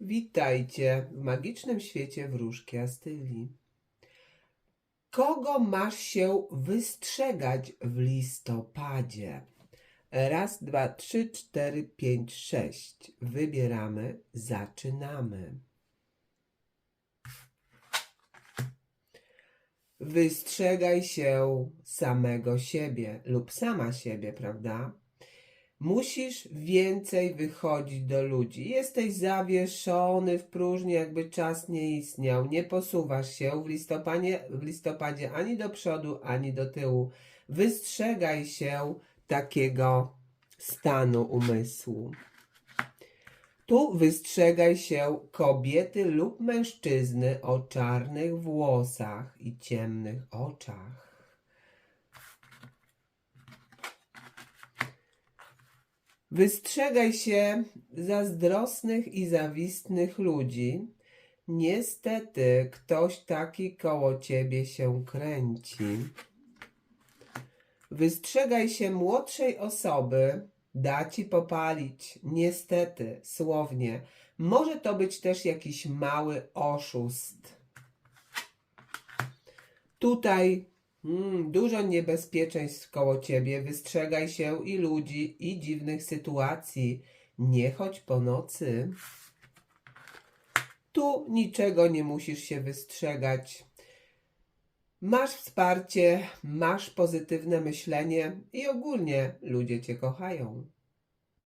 Witajcie w magicznym świecie wróżki Astyli. Kogo masz się wystrzegać w listopadzie? Raz, dwa, trzy, cztery, pięć, sześć. Wybieramy, zaczynamy. Wystrzegaj się samego siebie lub sama siebie, prawda? Musisz więcej wychodzić do ludzi. Jesteś zawieszony w próżni, jakby czas nie istniał. Nie posuwasz się w listopadzie, w listopadzie ani do przodu, ani do tyłu. Wystrzegaj się takiego stanu umysłu. Tu wystrzegaj się kobiety lub mężczyzny o czarnych włosach i ciemnych oczach. Wystrzegaj się zazdrosnych i zawistnych ludzi. Niestety, ktoś taki koło ciebie się kręci. Wystrzegaj się młodszej osoby, da ci popalić. Niestety, słownie. Może to być też jakiś mały oszust. Tutaj mm, dużo niebezpieczeństw koło ciebie. Wystrzegaj się i ludzi, i dziwnych sytuacji. Nie chodź po nocy. Tu niczego nie musisz się wystrzegać. Masz wsparcie, masz pozytywne myślenie i ogólnie ludzie cię kochają.